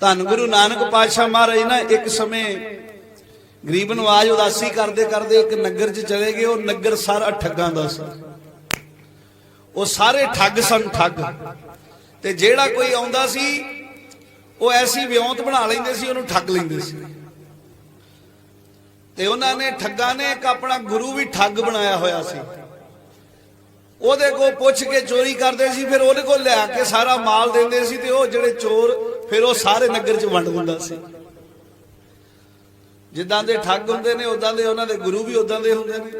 ਧੰਨ ਗੁਰੂ ਨਾਨਕ ਪਾਤਸ਼ਾਹ ਮਹਾਰਾਜ ਨਾ, ਇੱਕ ਸਮੇਂ ਗਰੀਬ ਨਵਾਜ ਉਦਾਸੀ ਕਰਦੇ ਕਰਦੇ ਇੱਕ ਨਗਰ 'ਚ ਚਲੇ ਗਏ, ਉਹ ਨਗਰ ਸਾਰਾ ਠੱਗਾਂ ਦਾ ਸੀ। ਉਹ ਸਾਰੇ ਠੱਗ ਸਨ, ਠੱਗ। ਤੇ ਜਿਹੜਾ ਕੋਈ ਆਉਂਦਾ ਸੀ, ਉਹ ਐਸੀ ਵਿਉਂਤ ਬਣਾ ਲੈਂਦੇ ਸੀ, ਉਹਨੂੰ ਠੱਗ ਲੈਂਦੇ ਸੀ। ਤੇ ਉਹਨਾਂ ਨੇ ਠੱਗਾਂ ਨੇ ਇੱਕ ਆਪਣਾ ਗੁਰੂ ਵੀ ਠੱਗ ਬਣਾਇਆ ਹੋਇਆ ਸੀ। ਉਹਦੇ ਕੋਲ ਪੁੱਛ ਕੇ ਚੋਰੀ ਕਰਦੇ ਸੀ, ਫਿਰ ਉਹਦੇ ਕੋਲ ਲਿਆ ਕੇ ਸਾਰਾ ਮਾਲ ਦਿੰਦੇ ਸੀ ਤੇ ਉਹ ਜਿਹੜੇ ਚੋਰ ਫਿਰ ਉਹ ਸਾਰੇ ਨਗਰ 'ਚ ਵੰਡ ਹੁੰਦਾ ਸੀ। ਜਿੱਦਾਂ ਦੇ ਠੱਗ ਹੁੰਦੇ ਨੇ ਉਦਾਂ ਦੇ ਉਹਨਾਂ ਦੇ ਗੁਰੂ ਵੀ ਉਦਾਂ ਦੇ ਹੁੰਦੇ ਨੇ।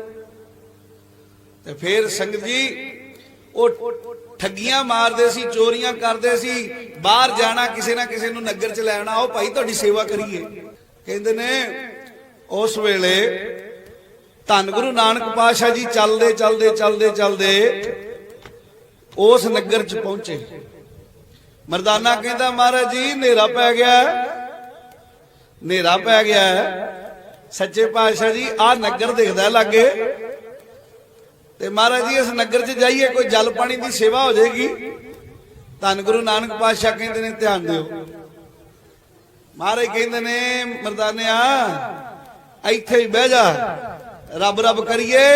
ਤੇ ਫਿਰ ਸੰਗਤ ਜੀ, ਉਹ ਠੱਗੀਆਂ ਮਾਰਦੇ ਸੀ, ਚੋਰੀਆਂ ਕਰਦੇ ਸੀ, ਬਾਹਰ ਜਾਣਾ, ਕਿਸੇ ਨਾ ਕਿਸੇ ਨੂੰ ਨਗਰ 'ਚ ਲੈਣਾ ਉਹ ਭਾਈ ਤੁਹਾਡੀ ਸੇਵਾ ਕਰੀਏ। ਕਹਿੰਦੇ ਨੇ, ਉਸ ਵੇਲੇ ਧੰਨ ਗੁਰੂ ਨਾਨਕ ਪਾਤਸ਼ਾਹ ਜੀ ਚੱਲਦੇ ਚੱਲਦੇ ਚੱਲਦੇ ਚੱਲਦੇ ਉਸ ਨਗਰ 'ਚ ਪਹੁੰਚੇ। ਮਰਦਾਨਾ ਕਹਿੰਦਾ, ਮਹਾਰਾਜ ਜੀ, ਹਨੇਰਾ ਪੈ ਗਿਆ ਹਨੇਰਾ ਪੈ ਗਿਆ ਸੱਚੇ ਪਾਤਸ਼ਾਹ ਜੀ, ਆਹ ਨਗਰ ਦਿਖਦਾ ਲੱਗੇ। ਤੇ ਮਹਾਰਾਜ ਜੀ, ਇਸ ਨਗਰ 'ਚ ਜਾਈਏ, ਕੋਈ ਜਲ ਪਾਣੀ ਦੀ ਸੇਵਾ ਹੋ ਜਾਏਗੀ। ਧੰਨ ਗੁਰੂ ਨਾਨਕ ਪਾਤਸ਼ਾਹ ਕਹਿੰਦੇ ਨੇ, ਧਿਆਨ ਦਿਓ। ਮਹਾਰਾਜ ਕਹਿੰਦੇ ਨੇ, ਮਰਦਾਨਿਆ, ਇੱਥੇ ਹੀ ਬਹਿ ਜਾ। ਰੱਬ ਰੱਬ ਕਰੀਏ।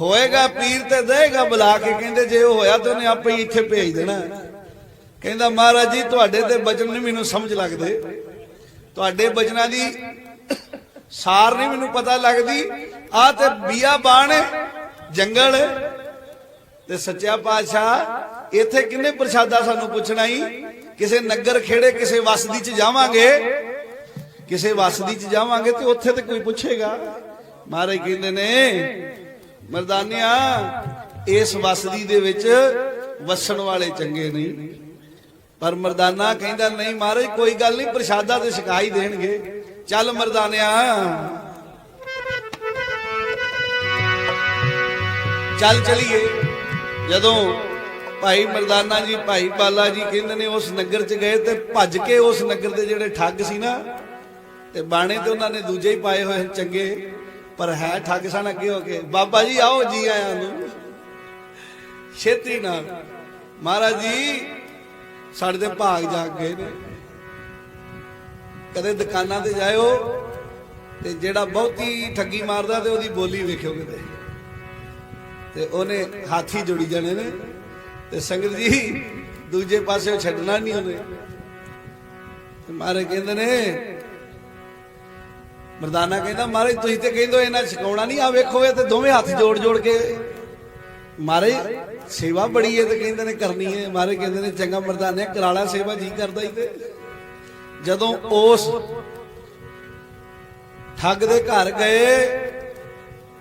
ਹੋਏਗਾ ਪੀਰ ਤੇ ਦੇਗਾ ਬੁਲਾ ਕੇ। ਕਹਿੰਦੇ, ਜੇ ਉਹ ਹੋਇਆ ਤੇ ਉਹਨੇ ਆਪੇ ਹੀ ਇੱਥੇ ਭੇਜ ਦੇਣਾ। ਕਹਿੰਦਾ, ਮਹਾਰਾਜ ਜੀ, ਤੁਹਾਡੇ ਤੇ ਬਚਨ ਨਹੀਂ ਮੈਨੂੰ ਸਮਝ ਲੱਗਦੇ। ਤੁਹਾਡੇ ਬਚਨਾਂ ਦੀ ਸਾਰ ਨਹੀਂ ਮੈਨੂੰ ਪਤਾ ਲੱਗਦੀ। ਆ ਤੇ ਬੀਆ ਬਾਣ ਜੰਗਲ ਤੇ ਸੱਚਾ ਪਾਤਸ਼ਾਹ, ਇੱਥੇ ਕਿੰਨੇ ਪ੍ਰਸ਼ਾਦਾ ਸਾਨੂੰ ਪੁੱਛਣਾ ਹੀ ਕਿਸੇ ਨਗਰ ਖੇੜੇ ਕਿਸੇ ਵਸਦੀ ਚ ਜਾਵਾਂਗੇ, ਕਿਸੇ ਵਸਦੀ ਚ ਜਾਵਾਂਗੇ ਤੇ ਉੱਥੇ ਤੇ ਕੋਈ ਪੁੱਛੇਗਾ? ਮਹਾਰਾਜ ਕਹਿੰਦੇ ਨੇ, ਮਰਦਾਨਿਆ, ਇਸ ਵਸਦੀ ਦੇ ਵਿੱਚ ਵਸਣ ਵਾਲੇ ਚੰਗੇ ਨਹੀਂ। ਪਰ ਮਰਦਾਨਾ ਕਹਿੰਦਾ, ਨਹੀਂ ਮਹਾਰਾਜ, ਕੋਈ ਗੱਲ ਨਹੀਂ, ਪ੍ਰਸ਼ਾਦਾ ਤੇ ਛਕਾ ਹੀ ਦੇਣਗੇ। ਚੱਲ ਮਰਦਾਨਿਆ। ਚੱਲ ਚਲੀਏ। ਜਦੋਂ ਭਾਈ ਮਰਦਾਨਾ ਜੀ, ਭਾਈ ਬਾਲਾ ਜੀ ਕਹਿੰਦੇ ਨੇ, ਉਸ ਨਗਰ ਚ ਗਏ ਤੇ ਭੱਜ ਕੇ ਉਸ ਨਗਰ ਦੇ ਜਿਹੜੇ ਠੱਗ ਸੀ ਨਾ, ਤੇ ਬਾਣੇ ਤੇ ਉਹਨਾਂ ਨੇ ਦੂਜੇ ਹੀ ਪਾਏ ਹੋਏ ਚੰਗੇ। ਪਰ ਹੈ ਠੱਗ ਸਨ ਅੱਗੇ ਹੋ ਕੇ। ਬਾਬਾ ਜੀ ਆਓ, ਜੀ ਆਇਆਂ ਨੂੰ। ਛੇਤੀ ਨਾਲ। ਮਹਾਰਾਜ ਜੀ ਸਾਡੇ ਦੇ ਭਾਗ ਜਾਗ ਗਏ ਨੇ ਕਦੇ ਦੁਕਾਨਾਂ ਤੇ ਜਾਇਓ ਤੇ ਜਿਹੜਾ ਬਹੁਤੀ ਠੱਗੀ ਮਾਰਦਾ ਤੇ ਉਹਦੀ ਬੋਲੀ ਵੇਖਿਓ ਕਿਤੇ। ਤੇ ਉਹਨੇ ਹਾਥੀ ਜੁੜੀ ਜਾਣੇ ਨੇ। ਤੇ ਸੰਗਤ ਜੀ, ਦੂਜੇ ਪਾਸੇ ਛੱਡਣਾ ਨਹੀਂ ਉਹਨੇ। ਤੇ ਮਾਰੇ ਕਹਿੰਦੇ ਨੇ, ਮਰਦਾਨਾ ਕਹਿੰਦਾ, ਮਹਾਰਾਜ, ਤੁਸੀਂ ਤੇ ਕਹਿੰਦੇ ਹੋ, ਇਹਨਾਂ ਛਕਾਉਣਾ ਨਹੀਂ ਆ ਵੇਖੋ, ਇਹ ਤੇ ਦੋਵੇਂ ਹੱਥ ਜੋੜ ਜੋੜ ਕੇ ਮਾਰੇ, ਸੇਵਾ ਬੜੀ ਹੈ ਤੇ ਕਹਿੰਦੇ ਨੇ ਕਰਨੀ ਹੈ। ਮਾਰੇ ਕਹਿੰਦੇ ਨੇ, ਚੰਗਾ ਮਰਦਾਨੇ ਕਰਾਲਾ ਸੇਵਾ ਜੀ ਕਰਦਾ ਹੀ ਤੇ ਜਦੋਂ ਉਸ ਠੱਗ ਦੇ ਘਰ ਗਏ,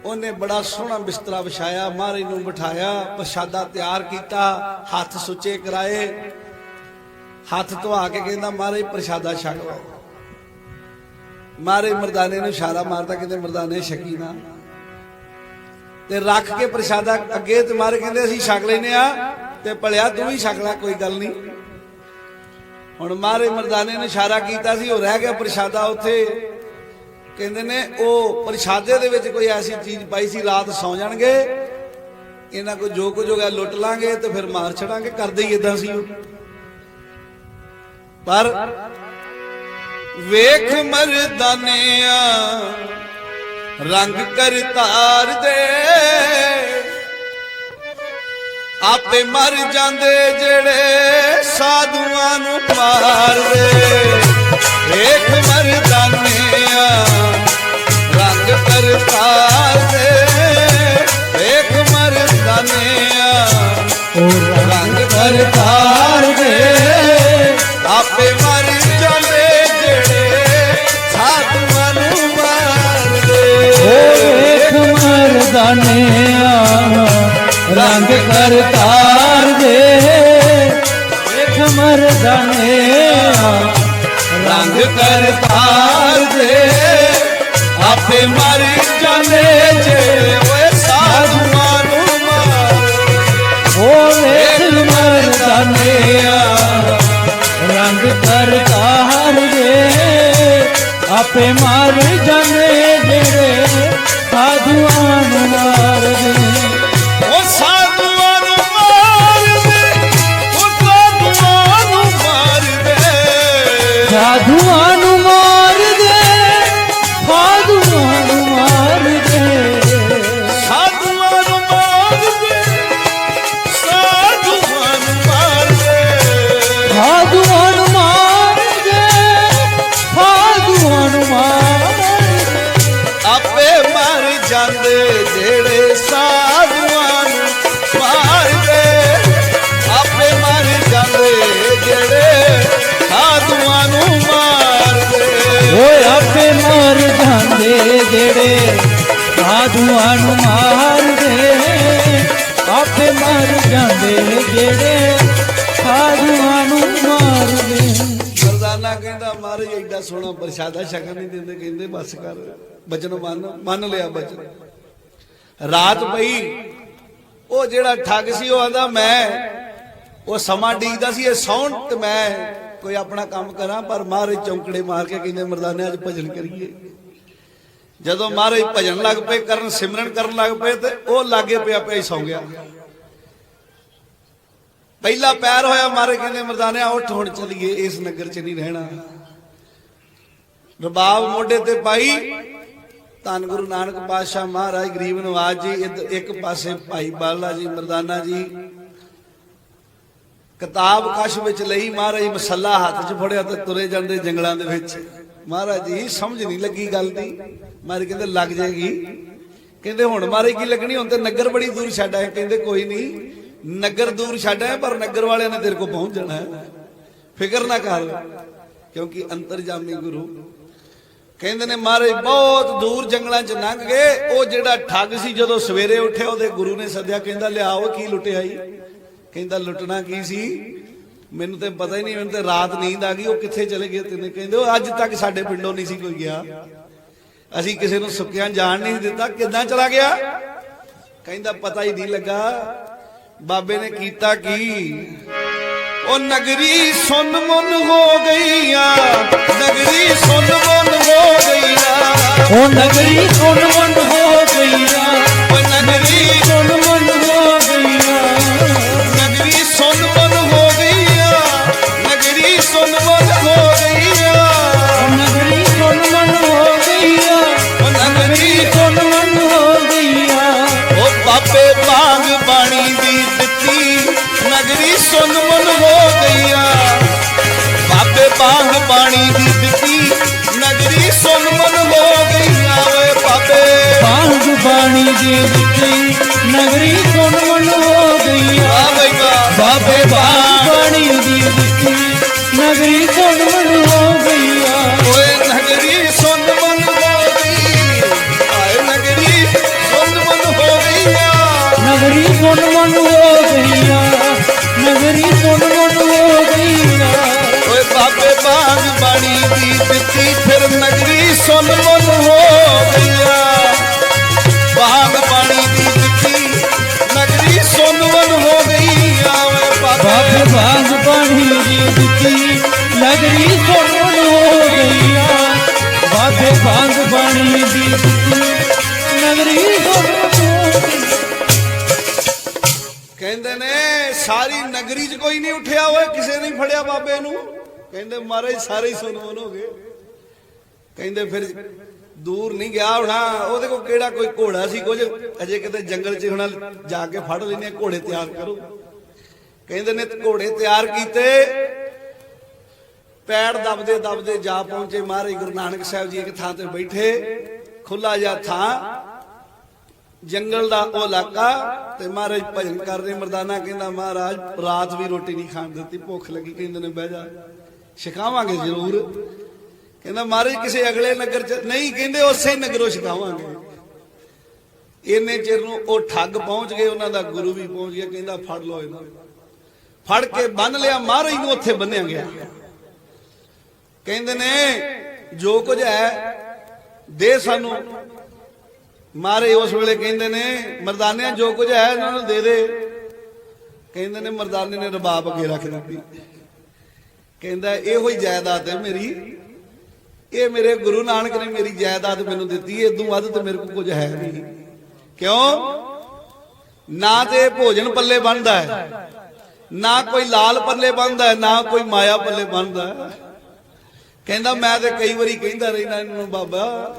ਉਹਨੇ ਬੜਾ ਸੋਹਣਾ ਬਿਸਤਰਾ ਵਿਛਾਇਆ ਮਹਾਰਾਜ ਨੂੰ ਬਿਠਾਇਆ, ਪ੍ਰਸ਼ਾਦਾ ਤਿਆਰ ਕੀਤਾ, ਹੱਥ ਸੁੱਚੇ ਕਰਾਏ। ਹੱਥ ਧਵਾ ਕੇ ਕਹਿੰਦਾ ਮਹਾਰਾਜ ਪ੍ਰਸ਼ਾਦਾ ਛਕ ਮਾਰੇ ਮਰਦਾਨੇ ਨੂੰ ਇਸ਼ਾਰਾ ਮਾਰਦਾ, ਕਹਿੰਦੇ ਮਰਦਾਨੇ ਛਕੀ ਨਾ ਤੇ ਰੱਖ ਕੇ ਪ੍ਰਸ਼ਾਦਾ ਅੱਗੇ ਤੇ ਮਾਰੇ ਕਹਿੰਦੇ ਅਸੀਂ ਛਕ ਲੈਨੇ ਆ ਤੇ ਭਲਿਆ ਤੂੰ ਵੀ ਛਕ ਲੈ, ਕੋਈ ਗੱਲ ਨਹੀਂ। ਹੁਣ ਮਾਰੇ ਮਰਦਾਨੇ ਨੇ ਇਸ਼ਾਰਾ ਕੀਤਾ ਸੀ, ਉਹ ਰਹਿ ਗਿਆ ਪ੍ਰਸ਼ਾਦਾ ਉੱਥੇ। ਕਹਿੰਦੇ ਨੇ ਉਹ ਪ੍ਰਸ਼ਾਦੇ ਦੇ ਵਿੱਚ ਕੋਈ ਐਸੀ ਚੀਜ਼ ਪਾਈ ਸੀ, ਰਾਤ ਸੌ ਜਾਣਗੇ, ਇਹਨਾਂ ਕੋ ਜੋ ਕੁਝ ਹੋ ਗਿਆ ਲੁੱਟ ਲਾਂਗੇ ਤੇ ਫਿਰ ਮਾਰ ਛੜਾਂਗੇ ਕਰਦੇ ਹੀ ਇਦਾਂ ਸੀ ਉਹ। ਪਰ ਵੇਖ ਮਰਦਾਨਿਆ ਰੰਗ ਕਰਤਾਰ ਦੇ। ਆਪੇ ਮਰ ਜਾਂਦੇ ਜਿਹੜੇ ਸਾਧੂਆਂ ਨੂੰ ਮਾਰਦੇ। ਵੇਖ ਮਰਦਾਨਿਆ, ਰੰਗ ਕਰਤਾਰ ਦੇ। ਵੇਖ ਮਰਦਾਨਿਆ, ਰੰਗ ਕਰਤਾਰ ਮਰਦਾਨਿਆ ਰੰਗ ਕਰਤਾਰ ਦੇ ਵੇਖ ਮਰਦਾਨਿਆ ਰੰਗ ਕਰਤਾਰ ਦੇ ਜਿਹੜੇ ਸਾਧੂਆਂ ਨੂੰ ਮਾਰਦੇ ਆਪੇ ਮਰ ਜਾਂਦੇ ਜਿਹੜੇ ਸਾਧੂਆਂ ਨੂੰ ਮਾਰਦੇ ਮਰਦਾਨਾ ਕਹਿੰਦਾ, ਮਹਾਰਾਜ, ਐਡਾ ਸੋਹਣਾ ਪ੍ਰਸ਼ਾਦਾ ਛਕਣ ਨਹੀਂ ਦਿੰਦੇ, ਕਹਿੰਦੇ, ਬਸ ਕਰ, ਬਚਨ ਮੰਨ ਮੰਨ ਲਿਆ ਬਚਨ। ਰਾਤ ਪਈ, ਉਹ ਜਿਹੜਾ ਠੱਗ ਸੀ, ਉਹ ਆਂਦਾ, ਮੈਂ, ਉਹ ਸਮਾਂ ਡੀਕਦਾ ਸੀ, ਇਹ ਸੌਣ ਤੇ ਮੈਂ ਕੋਈ ਆਪਣਾ ਕੰਮ ਕਰਾਂ, ਪਰ ਮਹਾਰਾਜ ਚੌਂਕੜੇ ਮਾਰ ਕੇ ਕਹਿੰਦੇ, ਮਰਦਾਨੇ, ਅੱਜ ਭਜਨ ਕਰੀਏ। ਜਦੋਂ ਮਹਾਰਾਜ ਭਜਨ ਲੱਗ ਪਏ, ਕਰਨ ਸਿਮਰਨ ਕਰਨ ਲੱਗ ਪਏ ਤੇ ਉਹ ਲਾਗੇ ਪਿਆ ਪਿਆ ਹੀ ਸੌਂ ਗਿਆ। ਪਹਿਲਾ ਪੈਰ ਹੋਇਆ ਮਹਾਰਾਜ ਕਹਿੰਦੇ, ਮਰਦਾਨਿਆ, ਉੱਠ ਹੁਣ ਚੱਲੀਏ, ਇਸ ਨਗਰ 'ਚ ਨਹੀਂ ਰਹਿਣਾ। ਰਬਾਬ ਮੋਢੇ ਤੇ ਪਾਈ, ਧੰਨ ਗੁਰੂ ਨਾਨਕ ਪਾਤਸ਼ਾਹ ਮਹਾਰਾਜ, ਗਰੀਬ ਨਵਾਜ ਜੀ ਇੱਕ ਪਾਸੇ ਭਾਈ ਬਾਲਾ ਜੀ, ਮਰਦਾਨਾ ਜੀ। ਕਿਤਾਬ ਕਸ਼ ਵਿੱਚ ਲਈ ਮਹਾਰਾਜ ਮਸੱਲਾ ਹੱਥ 'ਚ ਫੜਿਆ ਤੇ ਤੁਰੇ ਜਾਂਦੇ ਜੰਗਲਾਂ ਦੇ ਵਿੱਚ। ਮਹਾਰਾਜ ਜੀ, ਸਮਝ ਨਹੀਂ ਲੱਗੀ ਗੱਲ ਦੀ। ਮਾਰੇ ਕਹਿੰਦੇ ਲੱਗ ਜਾਏਗੀ। ਕਹਿੰਦੇ ਹੁਣ ਮਾਰੇ ਕੀ ਲੱਗਣੀ, ਹੁਣ ਤੇ ਨਗਰ ਬੜੀ ਦੂਰ ਛੱਡ ਆਏ, ਕਹਿੰਦੇ ਕੋਈ ਨਹੀਂ, ਨਗਰ ਦੂਰ ਛੱਡ ਆਏ, ਪਰ ਨਗਰ ਵਾਲਿਆਂ ਨੇ ਤੇਰੇ ਕੋਲ ਪਹੁੰਚ ਜਾਣਾ ਹੈ। ਫਿਕਰ ਨਾ ਕਰ, ਕਿਉਂਕਿ ਅੰਤਰਜਾਮੀ ਗੁਰੂ। ਕਹਿੰਦੇ ਨੇ, ਮਹਾਰਾਜ, ਬਹੁਤ ਦੂਰ ਜੰਗਲਾਂ 'ਚ ਲੰਘ ਗਏ, ਉਹ ਜਿਹੜਾ ਠੱਗ ਸੀ ਜਦੋਂ ਸਵੇਰੇ ਉੱਠਿਆ, ਉਹਦੇ ਗੁਰੂ ਨੇ ਸੱਦਿਆ, ਕਹਿੰਦਾ ਲਿਆਓ ਕੀ ਲੁੱਟਿਆ ਈ? ਕਹਿੰਦਾ, ਲੁੱਟਣਾ ਕੀ ਸੀ? ਮੈਨੂੰ ਤੇ ਪਤਾ ਹੀ ਨਹੀਂ, ਮੈਨੂੰ ਤੇ ਰਾਤ ਨੀਂਦ ਆ ਗਈ, ਉਹ ਕਿੱਥੇ ਚਲੇ ਗਏ? ਤੈਨੂੰ ਕਹਿੰਦੇ, ਉਹ ਅੱਜ ਤੱਕ ਸਾਡੇ ਪਿੰਡੋਂ ਨਹੀਂ ਸੀ ਕੋਈ ਗਿਆ। ਅਸੀਂ ਕਿਸੇ ਨੂੰ ਸੁੱਕਿਆਂ ਜਾਣ ਨਹੀਂ ਦਿੱਤਾ, ਕਿੱਦਾਂ ਚਲਾ ਗਿਆ? ਕਹਿੰਦਾ ਪਤਾ ਹੀ ਨਹੀਂ ਲੱਗਾ, ਬਾਬੇ ਨੇ ਕੀਤਾ ਕੀ? ਉਹ ਨਗਰੀ ਸੁੰਨ ਮੁੰਨ ਹੋ ਗਈਆਂ, ਨਗਰੀ ਸੁੰਨ ਮੁੰਨ ਹੋ ਗਈਆਂ, ਉਹ ਨਗਰੀ ਸੁਣ ਮੰਦ ਹੋ ਗਈਆਂ। ਦੀ ਦਿੱਤੀ ਨਗਰੀ ਸੁਣ ਮੰਦ ਹੋ ਗਈਆਂ। ਆ ਬਈ ਵਾਹ। ਬਾਬੇ ਬਾਗ ਬਾਣੀ ਦੀ ਦਿੱਤੀ ਨਗਰੀ ਸੁਣ ਹੋ ਗਈਆਂ। ਓਏ ਨਗਰੀ ਸੁੰਨ ਮੁੰਨ ਹੋ ਗਈ ਆਏ ਨਗਰੀ ਸੁੰਨ ਮੁੰਨ ਹੋ ਗਈਆਂ। ਨਗਰੀ ਸੁਣ ਮੰਦ ਹੋ ਗਈਆਂ ਬਾਬੇ ਨੂੰ। ਕਹਿੰਦੇ, ਮਹਾਰਾਜ, ਸਾਰੇ ਹੀ ਸੁਨਵਨ ਹੋ ਗਏ ਕਹਿੰਦੇ, ਫਿਰ ਦੂਰ ਨਹੀਂ ਗਿਆ ਹੋਣਾ। ਉਹਦੇ ਕੋਲ ਕਿਹੜਾ ਕੋਈ ਘੋੜਾ ਸੀ ਕੁਝ? ਅਜੇ ਕਿਤੇ ਜੰਗਲ 'ਚ ਹੋਣਾ ਜਾ ਕੇ ਫੜ ਲੈਨੇ ਘੋੜੇ ਤਿਆਰ ਕਰੋ। ਕਹਿੰਦੇ, ਨੇ ਘੋੜੇ ਤਿਆਰ ਕੀਤੇ। ਪੈੜ ਦਬਦੇ ਦਬਦੇ ਜਾ ਪਹੁੰਚੇ ਮਹਾਰਾਜ ਗੁਰੂ ਨਾਨਕ ਸਾਹਿਬ ਜੀ ਇੱਕ ਥਾਂ ਤੇ ਬੈਠੇ। ਖੁੱਲਾ ਜਿਹਾ ਥਾਂ। ਜੰਗਲ ਦਾ ਉਹ ਇਲਾਕਾ ਤੇ ਮਹਾਰਾਜ ਭਜਨ ਕਰਦੇ ਮਰਦਾਨਾ ਕਹਿੰਦਾ, ਮਹਾਰਾਜ, ਰਾਤ ਵੀ ਰੋਟੀ ਨਹੀਂ ਖਾਣ ਦਿੱਤੀ, ਭੁੱਖ ਲੱਗੀ। ਕਹਿੰਦੇ ਨੇ, ਬਹਿ ਜਾ, ਛਕਾਵਾਂਗੇ ਜ਼ਰੂਰ। ਕਹਿੰਦਾ, ਮਹਾਰਾਜ, ਕਿਸੇ ਅਗਲੇ ਨਗਰ ਚ ਨਹੀਂ, ਕਹਿੰਦੇ, ਉਸੇ ਨਗਰੋਂ ਛਕਾਵਾਂਗੇ। ਇੰਨੇ ਚਿਰ ਨੂੰ ਉਹ ਠੱਗ ਪਹੁੰਚ ਗਏ, ਉਹਨਾਂ ਦਾ ਗੁਰੂ ਵੀ ਪਹੁੰਚ ਗਿਆ, ਕਹਿੰਦਾ, ਫੜ ਲਓ ਇਹਨੂੰ। ਫੜ ਕੇ ਬੰਨ ਲਿਆ, ਮਹਾਰਾਜ ਨੂੰ ਉੱਥੇ ਬੰਨਿਆ ਗਿਆ। ਕਹਿੰਦੇ ਨੇ, ਜੋ ਕੁਝ ਹੈ, ਦੇ ਸਾਨੂੰ। ਮਾਰੇ ਉਸ ਵੇਲੇ ਕਹਿੰਦੇ ਨੇ, ਮਰਦਾਨਿਆਂ ਜੋ ਕੁਝ ਹੈ ਇਹਨਾਂ ਨੂੰ ਦੇ ਦੇ। ਕਹਿੰਦੇ ਨੇ, ਮਰਦਾਨੇ ਨੇ ਰਬਾਬ ਅੱਗੇ ਰੱਖ ਦਿੱਤੀ। ਕਹਿੰਦਾ, ਇਹੋ ਹੀ ਜਾਇਦਾਦ ਹੈ ਮੇਰੀ। ਇਹ ਮੇਰੇ ਗੁਰੂ ਨਾਨਕ ਨੇ ਮੇਰੀ ਜਾਇਦਾਦ ਮੈਨੂੰ ਦਿੱਤੀ ਹੈ ਇਦੋਂ ਵੱਧ ਤੇ ਮੇਰੇ ਕੋਲ ਕੁਝ ਹੈ ਨਹੀਂ। ਕਿਉਂ? ਨਾ ਤੇ ਭੋਜਨ ਪੱਲੇ ਬਣਦਾ ਹੈ, ਨਾ ਕੋਈ ਲਾਲ ਪੱਲੇ ਬਣਦਾ ਹੈ, ਨਾ ਕੋਈ ਮਾਇਆ ਪੱਲੇ ਬਣਦਾ ਹੈ। ਕਹਿੰਦਾ, ਮੈਂ ਤੇ ਕਈ ਵਾਰੀ ਕਹਿੰਦਾ ਰਹਿਣਾ ਨੂੰ ਬਾਬਾ।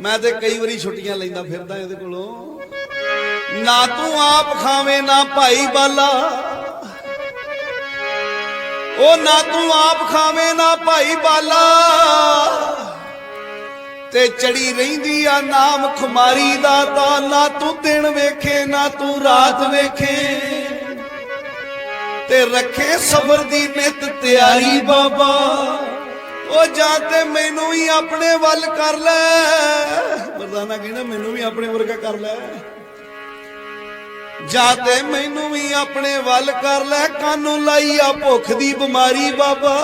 ਮੈਂ ਤੇ ਕਈ ਵਾਰੀ ਛੁੱਟੀਆਂ ਲੈਂਦਾ ਫਿਰਦਾ ਇਹਦੇ ਕੋਲੋਂ। ਨਾ ਤੂੰ ਆਪ ਖਾਵੇਂ, ਨਾ ਭਾਈ ਬਾਲਾ। ਉਹ ਨਾ ਤੂੰ ਆਪ ਖਾਵੇਂ, ਨਾ ਭਾਈ ਬਾਲਾ। ਤੇ ਚੜੀ ਰਹਿੰਦੀ ਆ ਨਾਮ ਖੁਮਾਰੀ ਦਾ ਤਾਂ। ਨਾ ਤੂੰ ਦਿਨ ਵੇਖੇ, ਨਾ ਤੂੰ ਰਾਤ ਵੇਖੇ। ਤੇ ਰੱਖੇ ਸਬਰ ਦੀ ਨਿਤ ਤਿਆਰੀ ਬਾਬਾ। ਉਹ ਜਾਂ ਤੇ ਮੈਨੂੰ ਵੀ ਆਪਣੇ ਵੱਲ ਕਰ ਲੈ। ਮਰਦਾਨਾ ਕਹਿੰਦਾ, ਮੈਨੂੰ ਵੀ ਆਪਣੇ ਵਰਗਾ ਕਰ ਲੈ। ਜਾਂ ਤੇ ਮੈਨੂੰ ਵੀ ਆਪਣੇ ਵੱਲ ਕਰ ਲੈ। ਕਾਨੂੰ ਲਾਈ ਆ ਭੁੱਖ ਦੀ ਬਿਮਾਰੀ ਬਾਬਾ।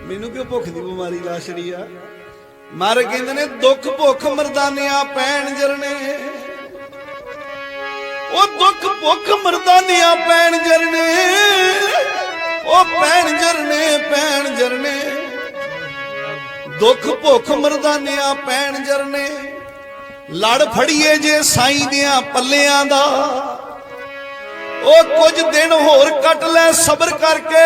ਮੈਨੂੰ ਕਿਉਂ ਭੁੱਖ ਦੀ ਬਿਮਾਰੀ ਲਾ ਛੜੀ ਆ? ਮਰ ਕਹਿੰਦੇ ਨੇ, ਦੁੱਖ, ਭੁੱਖ ਮਰਦਾਨਿਆਂ ਪੈਣ ਜਰਨੇ। ਉਹ ਦੁੱਖ, ਭੁੱਖ ਮਰਦਾਨਿਆਂ ਪੈਣ ਜਰਨੇ। ਉਹ ਪੈਣ ਜਰਨੇ ਪੈਣ ਜਰਨੇ। ਦੁੱਖ ਭੁੱਖ ਮਰਦਾਨਿਆਂ ਪੈਣ ਜਰਨੇ ਲੜ ਫੜੀਏ ਜੇ ਸਾਈਂ ਦਿਆਂ ਪੱਲਿਆਂ ਦਾ। ਉਹ ਕੁਝ ਦਿਨ ਹੋਰ ਕੱਟ ਲੈ ਸਬਰ ਕਰਕੇ